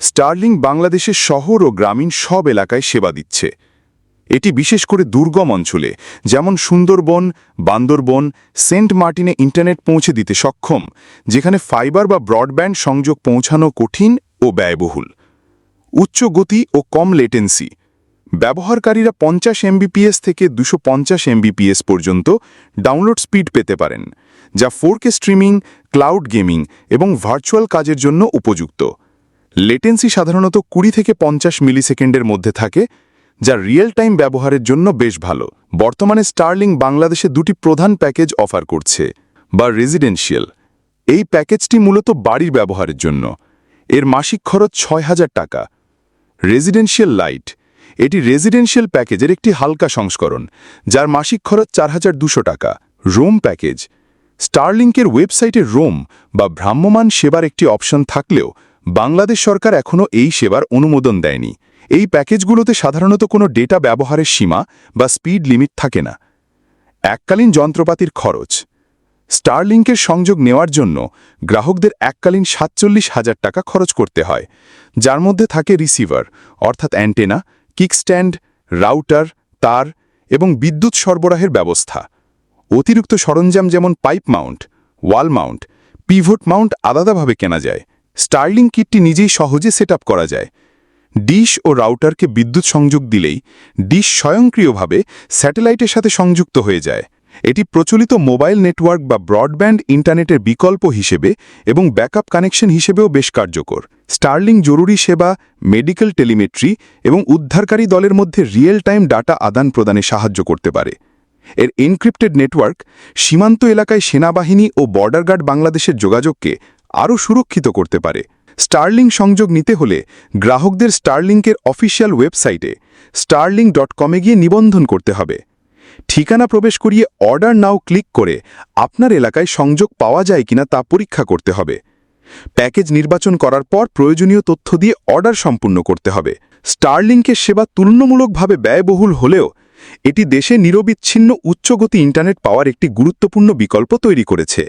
Sterling বাংলাদেশের শহর ও গ্রামীণ সব এলাকায় সেবা দিচ্ছে। এটি বিশেষ করে দুর্গম অঞ্চলে, যেমন সুন্দরবন, বান্দরবন, সেন্ট মার্টিনে ইন্টারনেট পৌঁছে দিতে সক্ষম, যেখানে ফাইবার বা ব্রডব্যান্ড সংযোগ পৌঁছানো কঠিন ও ব্যয়বহুল। উচ্চ গতি ও কম লেটেন্সি। ব্যবহারকারীরা পঞ্চাশ এমবিপিএস থেকে দুশো পঞ্চাশ এমবিপিএস পর্যন্ত ডাউনলোড স্পিড পেতে পারেন, যা four K streaming, cloud gaming এবং ভার্চুয়াল কাজের জন্য উপযুক্ত। লেটেন্সি সাধারণত কুড়ি থেকে পঞ্চাশ মিলিসেকেন্ডের মধ্যে থাকে, যা রিয়েল টাইম ব্যবহারের জন্য বেশ ভালো। বর্তমানে স্টার্লিং বাংলাদেশে দুটি প্রধান প্যাকেজ অফার করছে, বা রেজিডেন্সিয়াল এই প্যাকেজটি মূলত বাড়ির ব্যবহারের জন্য। এর মাসিক খরচ ছয় হাজার টাকা। Residential light. এটি রেজিডেন্সিয়াল প্যাকেজের একটি হালকা সংস্করণ, যার মাসিক খরচ চার হাজার দুশো টাকা। Rome package. স্টারলিংকের ওয়েবসাইটে রোম বা ভ্রাম্যমাণ সেবার একটি অপশন থাকলেও বাংলাদেশ সরকার এখনও এই সেবার অনুমোদন দেয়নি। এই প্যাকেজগুলোতে সাধারণত কোনো ডেটা ব্যবহারের সীমা বা স্পিড লিমিট থাকে না। এককালীন যন্ত্রপাতির খরচ। স্টারলিংকের সংযোগ নেওয়ার জন্য গ্রাহকদের এককালীন সাতচল্লিশ হাজার টাকা খরচ করতে হয়, যার মধ্যে থাকে রিসিভার, অর্থাৎ অ্যান্টেনা, কিকস্ট্যান্ড, রাউটার, তার এবং বিদ্যুৎ সরবরাহের ব্যবস্থা। অতিরিক্ত সরঞ্জাম যেমন pipe mount, wall mount, pivot mount আলাদাভাবে কেনা যায়। স্টার্লিং কিটটি নিজেই সহজে সেট করা যায়। ডিশ ও রাউটারকে বিদ্যুৎ সংযোগ দিলেই ডিশ স্বয়ংক্রিয়ভাবে স্যাটেলাইটের সাথে সংযুক্ত হয়ে যায়। এটি প্রচলিত মোবাইল নেটওয়ার্ক বা ব্রডব্যান্ড ইন্টারনেটের বিকল্প হিসেবে এবং ব্যাকআপ কানেকশন হিসেবেও বেশ কার্যকর। স্টার্লিং জরুরি সেবা, মেডিকেল টেলিমেট্রি এবং উদ্ধারকারী দলের মধ্যে রিয়েল টাইম ডাটা আদান প্রদানে সাহায্য করতে পারে। এর এনক্রিপ্টেড নেটওয়ার্ক সীমান্ত এলাকায় সেনাবাহিনী ও বর্ডার গার্ড বাংলাদেশের যোগাযোগকে আরও সুরক্ষিত করতে পারে। স্টারলিং সংযোগ নিতে হলে গ্রাহকদের স্টারলিংকের অফিসিয়াল ওয়েবসাইটে স্টারলিং ডট কমে গিয়ে নিবন্ধন করতে হবে। ঠিকানা প্রবেশ করিয়ে অর্ডার নাও ক্লিক করে আপনার এলাকায় সংযোগ পাওয়া যায় কিনা তা পরীক্ষা করতে হবে। প্যাকেজ নির্বাচন করার পর প্রয়োজনীয় তথ্য দিয়ে অর্ডার সম্পূর্ণ করতে হবে। স্টারলিংকের সেবা তুলনামূলকভাবে ব্যয়বহুল হলেও এটি দেশে নিরবিচ্ছিন্ন উচ্চগতি ইন্টারনেট পাওয়ার একটি গুরুত্বপূর্ণ বিকল্প তৈরি করেছে।